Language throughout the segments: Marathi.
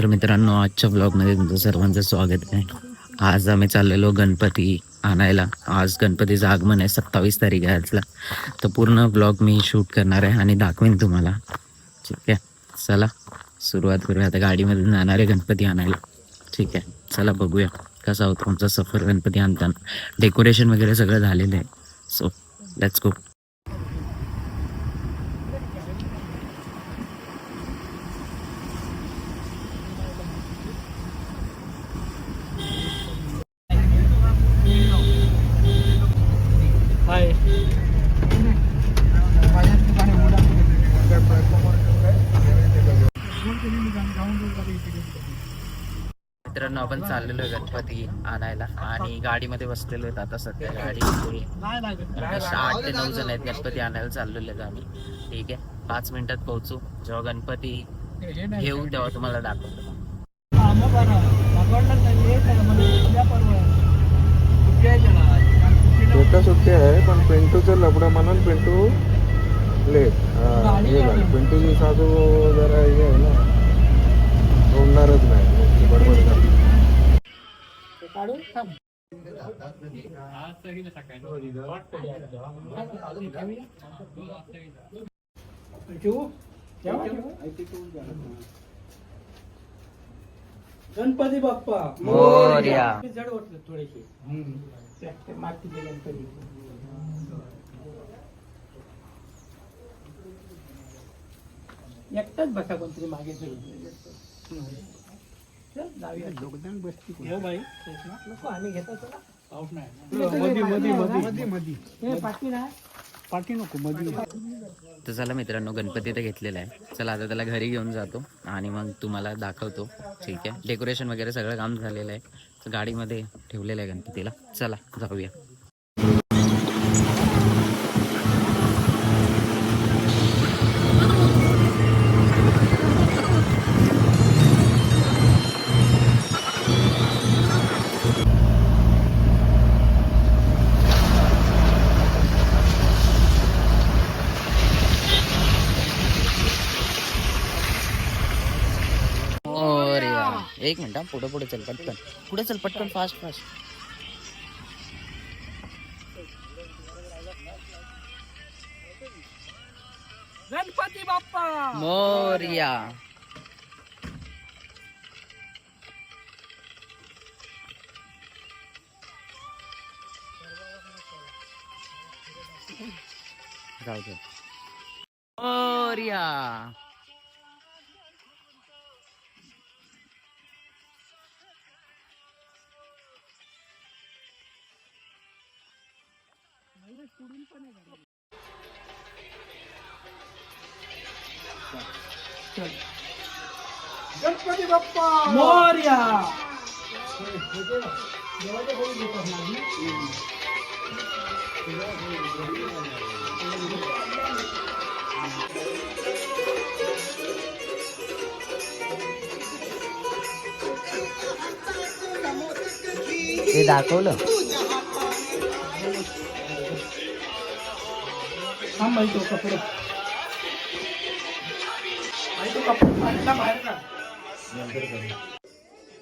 तर मित्रांनो आजच्या ब्लॉगमध्ये तुमचं सर्वांचं स्वागत आहे. आज आम्ही चाललेलो गणपती आणायला. आज गणपतीचं आगमन आहे सत्तावीस तारीख आहे आजला. तर पूर्ण ब्लॉग मी शूट करणार आहे आणि दाखवेन तुम्हाला. ठीक आहे? चला सुरुवात करूया. आता गाडीमध्ये जाणार आहे गणपती आणायला. ठीक आहे? चला बघूया. कसा होतो आमचा सफर गणपती आणताना. डेकोरेशन वगैरे सगळं झालेलं आहे. सो लेट्स गो मित्रांनो आपण चाललेलो गणपती आणायला आणि गाडीमध्ये बसलेलो आहेत आता सध्या गाडी आठ ते नऊ जण आहेत गणपती आणायला चाललेलो आहेत आम्ही. ठीक आहे पाच मिनिटात पोहोचू. जेव्हा गणपती घेऊ तेव्हा तुम्हाला दाखवतो. सुट्टी आहे पण पिंटूचं लपडं म्हणून पिंटू लेट हे पिंटूची जरा हे आहे ना. सोडणारच नाही. बडबड करते. गणपती बाप्पा. मोरया. जड वाटलं थोडेसे. ते मातीचे गणपती एकटाच बसा कोणतरी मागे चल, बाई नको आम्ही घेतो चला. मधी मधी मधी मधी हे पाठी ना पाठी नको मधी तर चला मित्रांनो गणपती तर घेतलेला आहे. चला आता त्याला घरी घेऊन जातो आणि मग तुम्हाला दाखवतो. ठीक आहे? डेकोरेशन वगैरे सगळं काम झालेलं आहे. गाडीमध्ये ठेवलेलं आहे गणपतीला. चला जाऊया. एक मिनिट हा, पुढे पुढे चल पटकन. पुढे चल पटकन फास्ट फास्ट गणपती बाप्पा! मोरया. जाऊ दे मोरया गणपती बाप्पा! मोर्या! ते दाखवलं? थांब तो कपडे.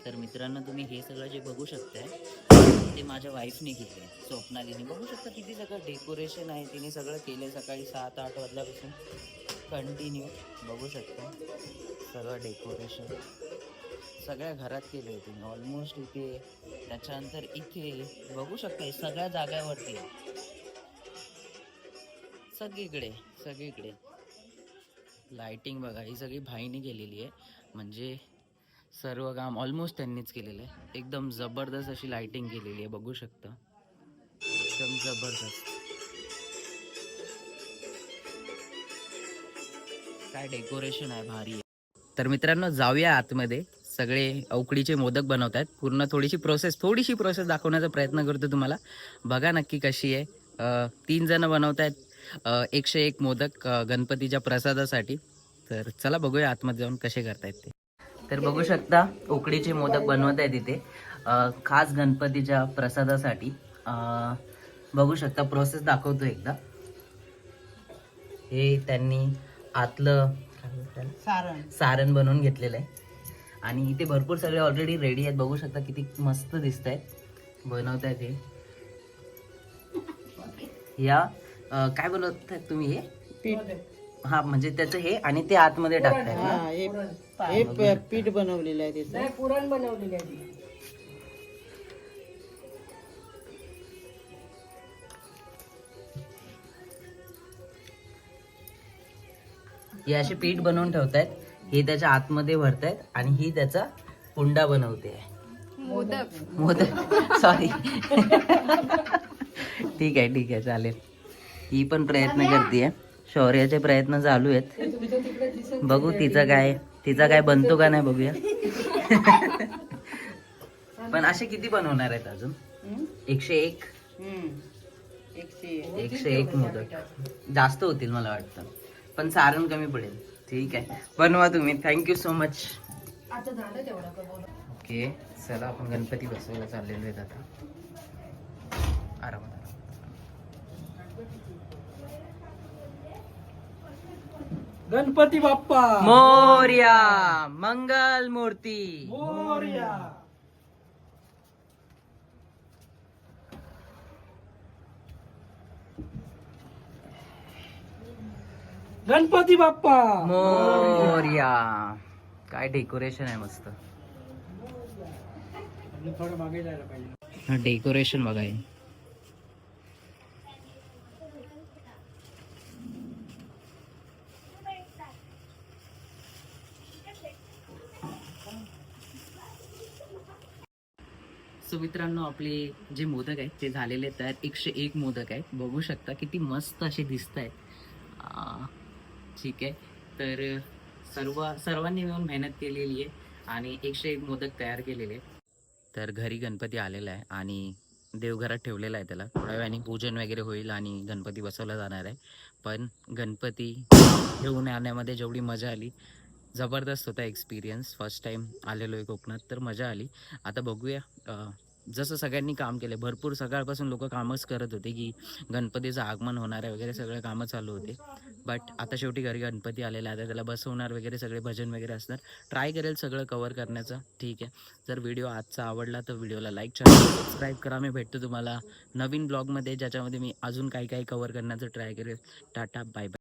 तर मित्रांनो तुम्ही हे सगळं जे बघू शकताय ते माझ्या वाईफने घेतले स्वप्ना स्वप्नालीने. बघू शकता किती सगळं डेकोरेशन आहे तिने सगळं केलं सकाळी सात आठ वाजल्यापासून. कंटिन्यू बघू शकता. सगळं डेकोरेशन सगळ्या घरात केलं आहे तिने. ऑलमोस्ट इथे त्याच्यानंतर इथे. बघू शकता सगळ्या जाग्यावरती आहे. सगळीकडे सगळीकडे. लायटिंग बघा ही सगळी भाईने केलेली आहे. म्हणजे सर्व काम ऑलमोस्ट त्यांनीच केलेलं आहे. एकदम जबरदस्त अशी लायटिंग केलेली आहे बघू शकता. एकदम जबरदस्त. काय डेकोरेशन आहे भारी आहे. तर मित्रांनो जाऊया आतमध्ये. सगळे अवकडीचे मोदक बनवत आहेत पूर्ण थोडीशी प्रोसेस थोडीशी प्रोसेस दाखवण्याचा प्रयत्न करतो तुम्हाला. बघा नक्की कशी आहे. तीन जण बनवत आहेत एकशे एक मोदक गणपतीच्या प्रसादासाठी. तर चला बघूया आतमध्ये जाऊन कसे करतायत ते. तर बघू शकता उकडीचे मोदक बनवत आहेत इथे. खास गणपतीच्या प्रसादासाठी. बघू शकता प्रोसेस दाखवतो एकदा. हे त्यांनी आतलं? सारण. सारण बनवून घेतलेलं आहे. आणि इथे भरपूर सगळे ऑलरेडी रेडी आहेत. बघू शकता किती मस्त दिसत आहेत बनवत आहेत हे. या अं, काय बनवताय तुम्ही हे? पीठ. हा म्हणजे त्याचं हे आणि ते आतमध्ये टाकताय हा ना हे हे प- पीठ बनवलेलं आहे त्याचं. पुरण बनवलेली आहे हे असे पीठ बनवून ठेवतायत. हे त्याच्या आतमध्ये भरतायत आणि ही त्याचा पुंडा बनवते. मोदक. सॉरी ठीक आहे ठीक आहे चालेल. ही पण प्रयत्न करते शौर्याचे प्रयत्न चालू आहेत. बघू तिचं काय तिचा काय बनतो का नाही बघूया. पण असे किती बनवणार आहेत अजून? एकशे एक. एकशे एक. मोदक. जास्त होतील मला वाटतं. पण सारण कमी पडेल. ठीक आहे. बनवा तुम्ही. थँक्यू सो मच ओके चला आपण गणपती बसवायला चाललेलो आहेत आता. आरामात. गणपती बाप्पा. मोर्या मंगल मूर्ती. मोरया. गणपती बाप्पा. मोर्या. काय डेकोरेशन आहे मस्त. थोडं मागे जायला पाहिजे. डेकोरेशन बघा सो मित्रांनो आपले जे मोदक आहेत ते झालेले तयार एकशे एक मोदक आहेत. बघू शकता किती मस्त असे दिसत आहेत ठीक आहे. तर सर्व सर्वांनी मिळून मेहनत केलेली आहे आणि एकशे एक मोदक तयार केलेले आहेत. तर घरी गणपती आलेला आहे आणि देवघरात ठेवलेला आहे त्याला. थोड्या वेळाने पूजन वगैरे होईल आणि गणपती बसवला जाणार आहे. पण गणपती घेऊन आणण्यामध्ये जेवढी मजा आली जबरदस्त होता एक्सपिरियन्स फर्स्ट टाईम आलेलो आहे कोकणात तर मजा आली. आता बघूया जसं सगळ्यांनी काम केलं भरपूर सकाळपासून लोक कामच करत होते की गणपतीचं आगमन होणार आहे वगैरे सगळे कामं चालू होते. बट आता शेवटी घरी गणपती आलेला आहे आता त्याला बसवणार वगैरे सगळे भजन वगैरे असणार. ट्राय करेल सगळं कवर करण्याचं ठीक आहे. जर व्हिडिओ आजचा आवडला तर व्हिडिओला लाईक चॅनल सबस्क्राईब करा. मी भेटतो तुम्हाला नवीन ब्लॉगमध्ये ज्याच्यामध्ये मी अजून काही काही कवर करण्याचं ट्राय करेल. Tata bye bye